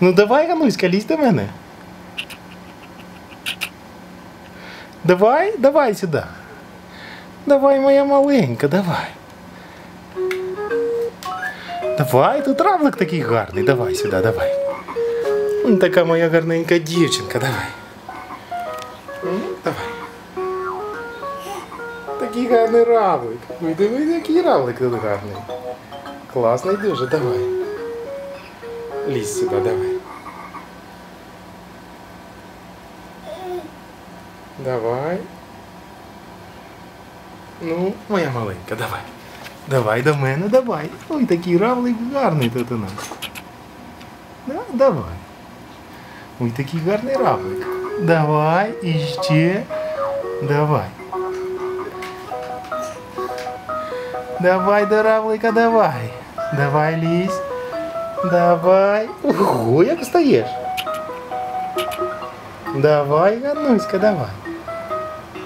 Ну давай, Гануська, лізь до мене. Давай, давай сюди. Давай, моя маленька, давай. Давай, тут равлик такий гарний. Давай сюди, давай. Така моя гарненька дівчинка, давай. Давай. Такий гарний равлик. Ой, диви, який равлик тут гарний. Класний дуже, давай. Лізь сюди, давай. Давай. Ну, моя маленька, давай. Давай до мене, давай. Ой, такий равлик гарний тут у нас. Да, давай. Ой, такий гарний равлик. Давай, іще. Давай. Давай до равлика, давай. Давай, лізь. Давай. Ого, як встаєш. Давай, Гануська, давай.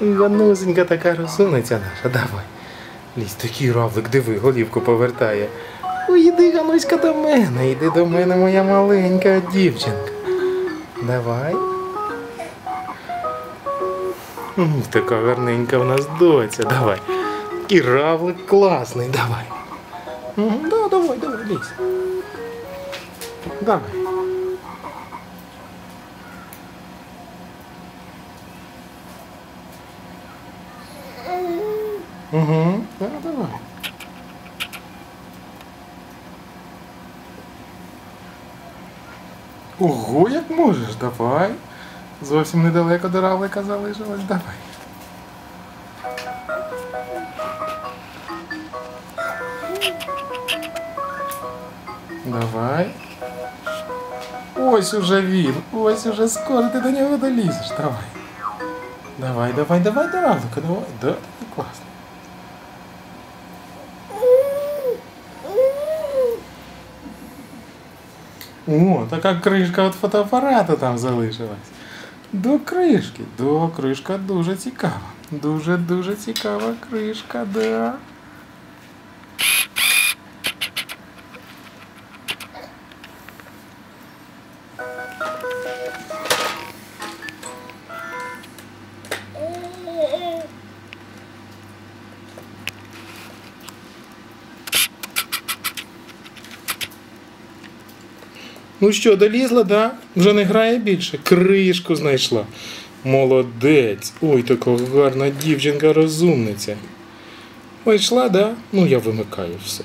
Ганусенька така розумниця наша, давай. Лізь, такий равлик, диви, голівку повертає. Ой, іди, Гануська, до мене, іди до мене, моя маленька дівчинка. Давай. Така гарненька в нас доця, давай. І равлик класний, давай. Да, давай, давай, лізь. Давай. Угу, да, давай. Ого, як можеш, давай. Зовсім недалеко до равлика залишилось, давай. Давай. Ось уже він. Ось уже скоро ти до нього долізеш. Давай. Давай, давай, давай, до равлика, давай. Да, класно. О, така кришка від фотоапарату там залишилась. До кришки. До кришка дуже цікава. Дуже-дуже цікава кришка, да. Ну що, долізла, да? Вже не грає більше. Кришку знайшла. Молодець. Ой, така гарна дівчинка розумниця. Ой, йшла, да? Ну я вимикаю все.